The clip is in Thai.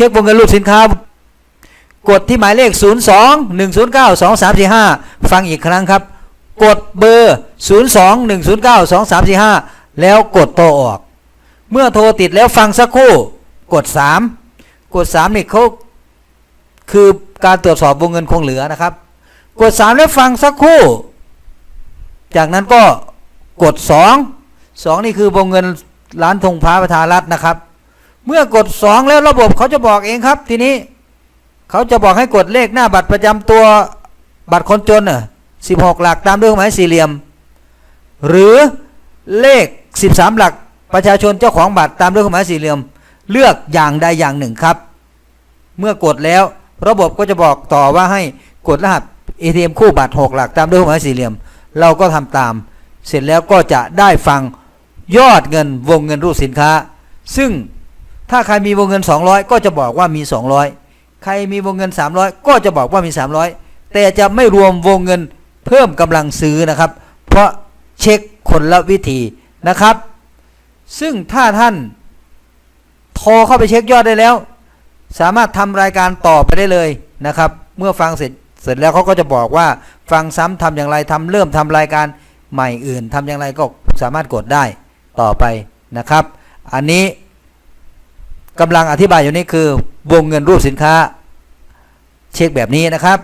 ช็ควงเงินรูปสินค้ากดที่หมายเลข 0 2 1 0 9 2 3 4 5 ฟังอีกครั้งครับ กดเบอร์ 0 2 1 0 9 2 3 4 5 แล้วกดโทรออก เมื่อโทรติดแล้วฟังสักครู่ กด 3 กด 3 นี่เขาคือการตรวจสอบวงเงินคงเหลือนะครับ กด 3 แล้วฟังสักครู่ จากนั้นก็กด 2 2 นี่คือวงเงินร้านธงฟ้าประธานรัฐนะครับ เมื่อกด2แล้วระบบเขาจะบอกเองครับ ทีนี้เขาจะบอกให้กดเลขหน้าบัตรประจำตัวบัตรคนจนเน่ะ16หลักตามด้วยเครื่องหมายสี่เหลี่ยม หรือเลข13หลักประชาชนเจ้าของบัตรตามด้วยเครื่องหมายสี่เหลี่ยม เลือกอย่างใดอย่างหนึ่งครับ เมื่อกดแล้วระบบก็จะบอกต่อว่าให้กดรหัส ATM คู่บัตร6หลัก ตามด้วยเครื่องหมายสี่เหลี่ยม เราก็ทำตาม เสร็จแล้วก็จะได้ฟังยอดเงินวงเงินรูปสินค้า ซึ่ง ถ้าใครมีวงเงิน 200 ก็จะบอกว่ามี 200 ใครมีวงเงิน 300 ก็จะบอกว่ามี 300 แต่จะไม่รวมวงเงินเพิ่มกำลังซื้อนะครับ เพราะเช็คคนละวิธีนะครับ ซึ่งถ้าท่านโทรเข้าไปเช็คยอดได้แล้ว สามารถทำรายการต่อไปได้เลยนะครับ เมื่อฟังเสร็จเสร็จแล้วเขาก็จะบอกว่าฟังซ้ำทำอย่างไรทำเริ่มทำรายการใหม่อื่นทำอย่างไรก็สามารถกดได้ต่อไปนะครับ อันนี้ กำลังอธิบายอยู่นี้คือวงเงินรูปสินค้า เช็คแบบนี้นะครับ